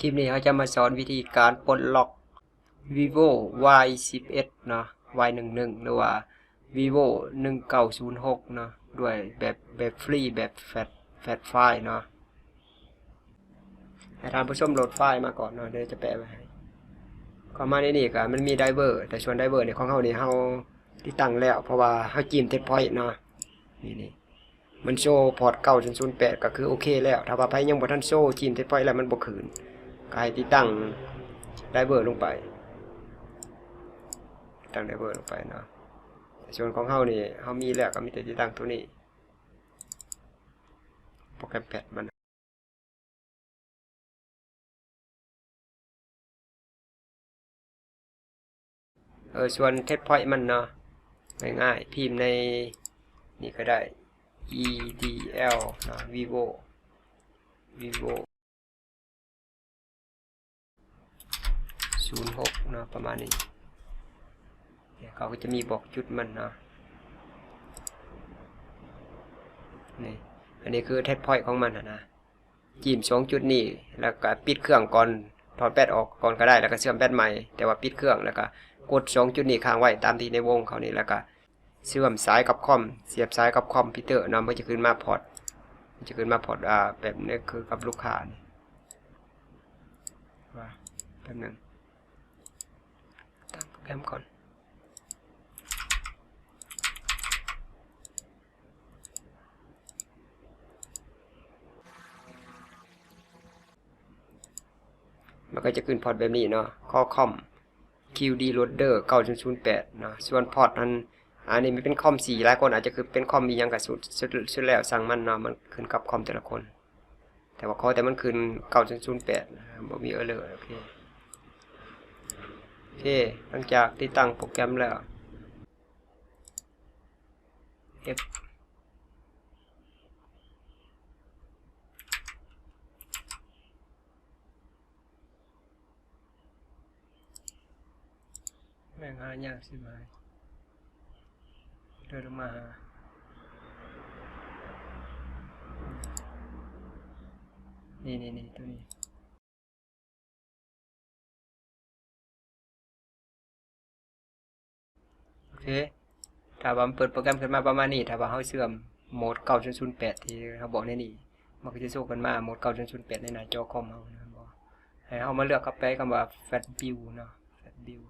คลิปนี้เขาจะมาสอนวิธีการปลดล็อก vivo y 1 1เนาะ y 1 1หรือว่า vivo 1906เนาะด้วยแบบแบบฟรีแบบแฟตแฟตไฟล์เนาะให้ท่านผู้ชมโหลดไฟล์มาก่อนเนาะเดี๋ยวจะแปะไว้ให้ก็มาในนี่ก็มันมีไดเวอร์ แต่ส่วนไดเวอร์เนี่ยของเขานี่เขาที่ตั้งแล้ว เพราะว่าเขาจิ้มเทปพอยต์เนาะนี่นี่มันโชว์พอร์ตเก้าจนศูนย์แปดก็คือโอเคแล้ว ถ้าว่าไพยังบ่ทันโชว์จีนเทปพอยต์แล้วมันบ่คืน ให้ติดตั้งไดเวอร์ลงไป ตั้งไดเวอร์ลงไปเนาะส่วนของเฮานี่เฮามีแล้วก็มีแต่ติดตั้งตัวนี้โปรแกรมแพดมันเออส่วนเทปพอยต์มันเนาะง่ายๆพิมพ์ในนี่ก็ได้ EDL นะ vivo vivo 06นะประมาณนี้เนี่ยเขาก็จะมีบอกจุดมันนะนี่อันนี้คือเทสพอยต์ของมันนะนะจิ้มสองจุดนี้แล้วก็ปิดเครื่องก่อนถอดแบตออกก่อนก็ได้แล้วก็เชื่อมแบตใหม่แต่ว่าปิดเครื่องแล้วก็กดสองจุดนี้ค้างไว้ตามที่ในวงเขานี่แล้วก็เชื่อมสายกับคอม เสียบสายกับคอมพิวเตอร์เนาะมันจะขึ้นมาพอร์ตมันจะขึ้นมาพอร์ตอ่าแบบนี้คือกับลูกค้านี่ว่าแป๊บหนึง แรมก่อนมันก็จะขึ้นพอร์ตแบบนี้เนาะข้อคอม QD Loader 9.08เนาะส่วนพอร์ตนั้นอันนี้มันเป็นคอมสีหลายคนอาจจะคือเป็นคอมมียังกับสุดสุดสุดแล้วสั่งมันเนาะมันขึ้นกับคอมแต่ละคน แต่ว่าขอแต่มันขึ้น9.08นะครับบ่มีเออร์เลอร์โอเค โอเค หลังจากติดตั้งโปรแกรมแล้ว F แม่งหายากสิไหมเดินมาหานี่นี่นี่ตัวนี้ เคถ้าว่าเปิดโปรแกรมขึ้นมาประมาณนี้ ถ้าว่าเขาเสื่อมโหมด9.08ที่เขาบอกในนี้มันก็จะโชว์กันมาโหมด9.08ในหน้าจอคอมเขานะบอกให้เขามาเลือกกับไปคำว่า fat build เนาะ fat build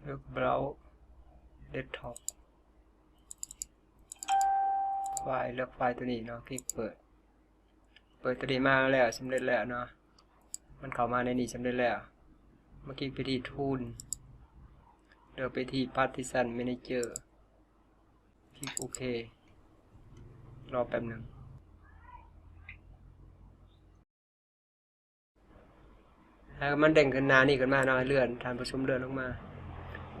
เลือก browse desktop ไฟล์เลือกไฟล์ตัวนี้เนาะคลิกเปิด เปิดตัวนี้มาแล้วสำเร็จแล้วเนาะมันเข้ามาในนี้สำเร็จแล้วเมื่อกี้ไปที่ tool เลือกไปที่ partition manager คลิกโอเค รอแป๊บหนึ่งแล้วมันเด้งขึ้นหน้านี่ขึ้นมาเนาะเลื่อนทานประชุมเลื่อนลงมา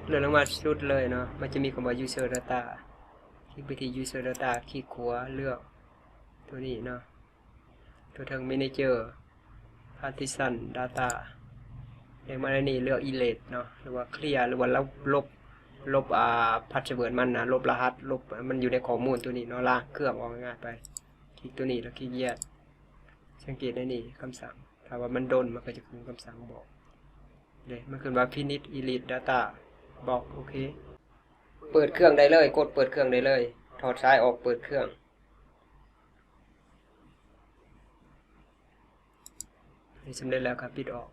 เลื่อนลงมาสุดเลยเนาะมันจะมีคำว่า user data คลิกไปที่ user data คลิกขวาเลือก ตัวนี้เนาะตัวทาง manager partition data เรียกมาในนี้เลือก erase เนาะหรือว่า clear หรือว่าลบลบลบอ่า password มันนะลบรหัสลบมันอยู่ในข้อมูลตัวนี้เนาะล้างเครื่องออกง่ายไปคลิกตัวนี้แล้วคลิกแยกสังเกตได้นี่คำสั่งถ้าว่ามันโดนมันก็จะขึ้นคำสั่งบอกเลยมันขึ้นว่า finish erase data บอกโอเค เปิดเครื่องได้เลย กดเปิดเครื่องได้เลย ถอดสายออกเปิดเครื่อง นี่สำเร็จแล้วครับปิดออก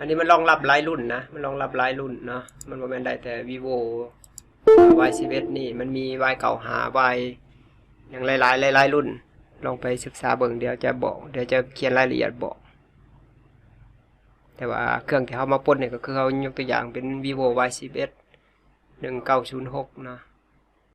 อันนี้มันรองรับหลายรุ่นนะ มันรองรับหลายรุ่นเนาะ มันบ่แม่นได้แต่ vivo y 11นี่ มันมี y เก่าหา y อย่างหลาย ๆ หลาย ๆ รุ่น ลองไปศึกษาเบิ่งเดี๋ยวจะบอก เดี๋ยวจะเขียนรายละเอียดบอก แต่ว่าเครื่องที่เขามาปลดเนี่ยก็คือเขายกตัวอย่างเป็น vivo y 11 1906เนาะ